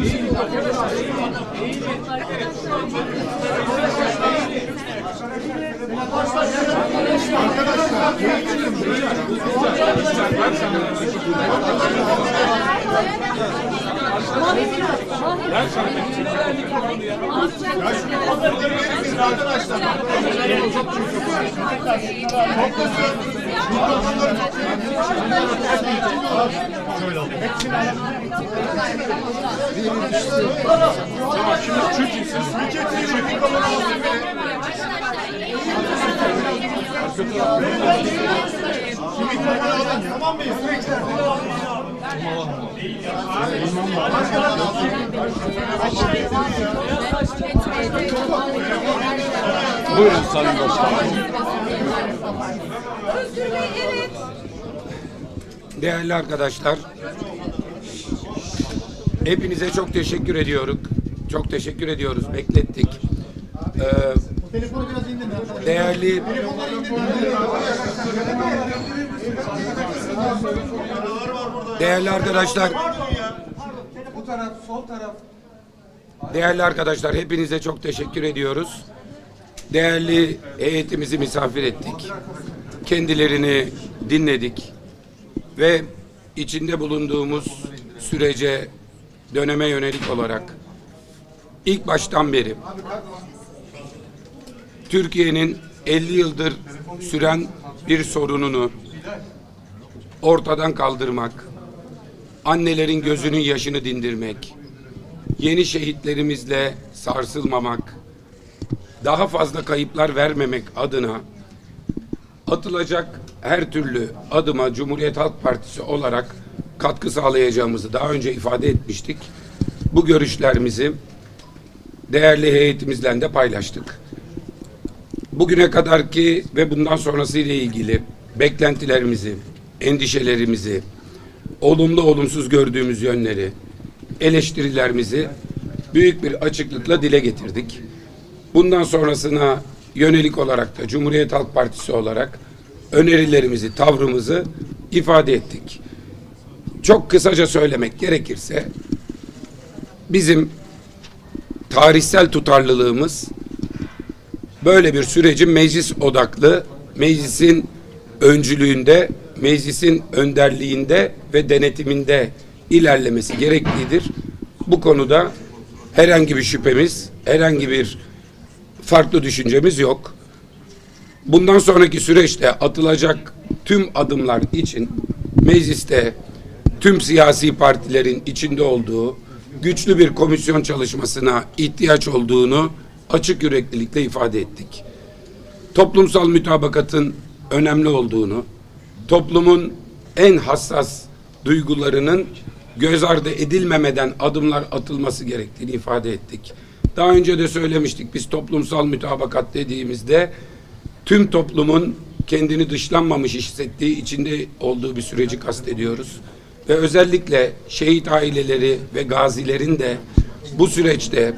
Arkadaşlar. Toplasın. Buyurun Sayın Başkanım. Değerli arkadaşlar, hepinize çok teşekkür ediyoruz. Çok teşekkür ediyoruz. Beklettik. Ee, değerli değerli arkadaşlar, değerli arkadaşlar hepinize çok teşekkür ediyoruz. Değerli heyetimizi misafir ettik. Kendilerini dinledik ve içinde bulunduğumuz sürece döneme yönelik olarak ilk baştan beri Türkiye'nin 50 yıldır süren bir sorununu ortadan kaldırmak, annelerin gözünün yaşını dindirmek, yeni şehitlerimizle sarsılmamak, daha fazla kayıplar vermemek adına atılacak her türlü adıma Cumhuriyet Halk Partisi olarak katkı sağlayacağımızı daha önce ifade etmiştik. Bu görüşlerimizi değerli heyetimizle de paylaştık. Bugüne kadarki ve bundan sonrası ile ilgili beklentilerimizi, endişelerimizi, olumlu olumsuz gördüğümüz yönleri, eleştirilerimizi büyük bir açıklıkla dile getirdik. Bundan sonrasına yönelik olarak da Cumhuriyet Halk Partisi olarak önerilerimizi, tavrımızı ifade ettik. Çok kısaca söylemek gerekirse bizim tarihsel tutarlılığımız böyle bir sürecin meclis odaklı, meclisin öncülüğünde, meclisin önderliğinde ve denetiminde ilerlemesi gereklidir. Bu konuda herhangi bir şüphemiz, herhangi bir farklı düşüncemiz yok. Bundan sonraki süreçte atılacak tüm adımlar için mecliste tüm siyasi partilerin içinde olduğu güçlü bir komisyon çalışmasına ihtiyaç olduğunu açık yüreklilikle ifade ettik. Toplumsal mütabakatın önemli olduğunu, toplumun en hassas duygularının göz ardı edilmemeden adımlar atılması gerektiğini ifade ettik. Daha önce de söylemiştik biz toplumsal mütabakat dediğimizde tüm toplumun kendini dışlanmamış hissettiği içinde olduğu bir süreci kastediyoruz. Ve özellikle şehit aileleri ve gazilerin de bu süreçte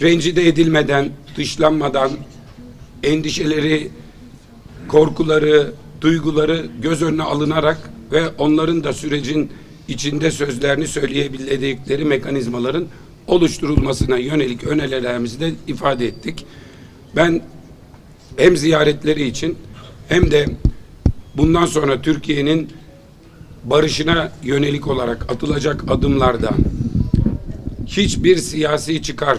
rencide edilmeden, dışlanmadan endişeleri, korkuları, duyguları göz önüne alınarak ve onların da sürecin içinde sözlerini söyleyebildikleri mekanizmaların oluşturulmasına yönelik önerilerimizi de ifade ettik. Ben hem ziyaretleri için hem de bundan sonra Türkiye'nin barışına yönelik olarak atılacak adımlarda hiçbir siyasi çıkar,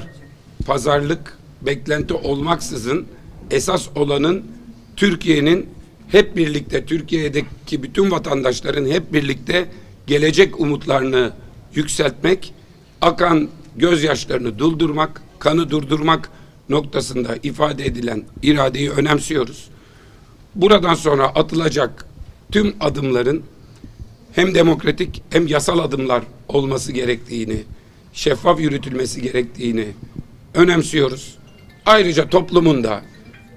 pazarlık, beklenti olmaksızın esas olanın Türkiye'nin hep birlikte Türkiye'deki bütün vatandaşların hep birlikte gelecek umutlarını yükseltmek, akan gözyaşlarını durdurmak, kanı durdurmak noktasında ifade edilen iradeyi önemsiyoruz. Buradan sonra atılacak tüm adımların hem demokratik hem yasal adımlar olması gerektiğini, şeffaf yürütülmesi gerektiğini önemsiyoruz. Ayrıca toplumunda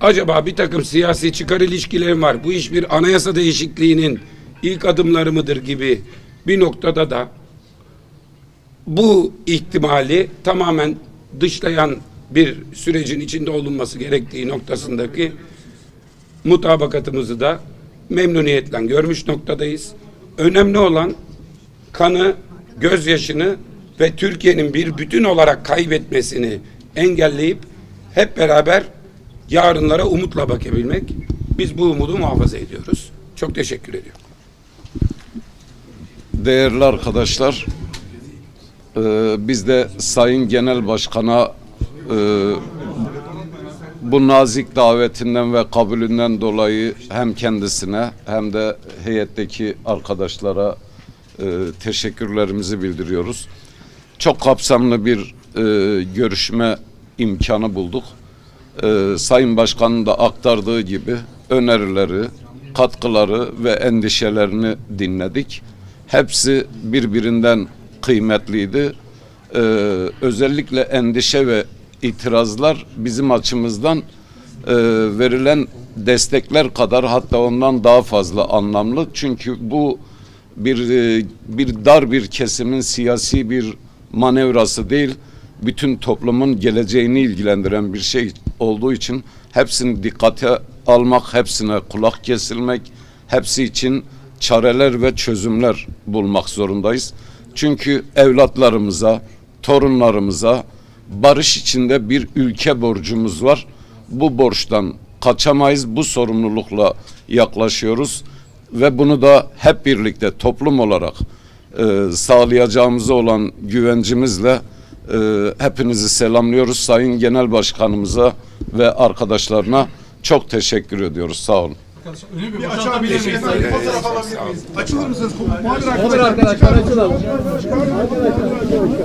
acaba bir takım siyasi çıkar ilişkileri var. Bu iş bir anayasa değişikliğinin ilk adımları mıdır gibi bir noktada da bu ihtimali tamamen dışlayan bir sürecin içinde olunması gerektiği noktasındaki mutabakatımızı da memnuniyetle görmüş noktadayız. Önemli olan kanı, gözyaşını ve Türkiye'nin bir bütün olarak kaybetmesini engelleyip hep beraber yarınlara umutla bakabilmek. Biz bu umudu muhafaza ediyoruz. Çok teşekkür ediyorum. Değerli arkadaşlar, e, biz de Sayın Genel Başkan'a e, bu nazik davetinden ve kabulünden dolayı hem kendisine hem de heyetteki arkadaşlara e, teşekkürlerimizi bildiriyoruz. Çok kapsamlı bir e, görüşme imkanı bulduk. E, Sayın Başkan'ın da aktardığı gibi önerileri, katkıları ve endişelerini dinledik. Hepsi birbirinden kıymetliydi. Ee, özellikle endişe ve itirazlar bizim açımızdan e, verilen destekler kadar hatta ondan daha fazla anlamlı. Çünkü bu bir e, bir dar bir kesimin siyasi bir manevrası değil, bütün toplumun geleceğini ilgilendiren bir şey olduğu için hepsini dikkate almak, hepsine kulak kesilmek, hepsi için çareler ve çözümler bulmak zorundayız. Çünkü evlatlarımıza, torunlarımıza barış içinde bir ülke borcumuz var. Bu borçtan kaçamayız. Bu sorumlulukla yaklaşıyoruz ve bunu da hep birlikte toplum olarak e, sağlayacağımıza olan güvencimizle e, hepinizi selamlıyoruz. Sayın Genel Başkanımıza ve arkadaşlarına çok teşekkür ediyoruz. Sağ olun. Bir açabilir miyiz? Ederiz. Fotoğraf alabilir miyiz? Açılır mısınız? Muhabir Muhabir arkadaşlar. arkadaşlar açılalım.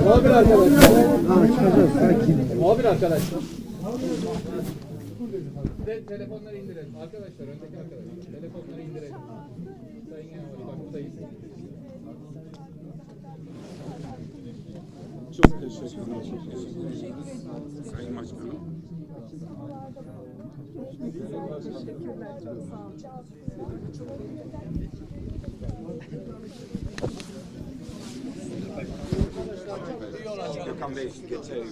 Muhabir arkadaşlar. Muhabir arkadaşlar. Telefonları indirelim. Arkadaşlar öndeki arkadaşlar. Telefonları indirelim. Sayın Genel Başkan buradayız. Sayın Başkanım. Gökhan Bey, geçer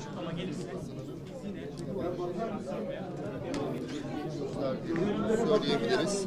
açıklama gelirse yine söyleyebiliriz.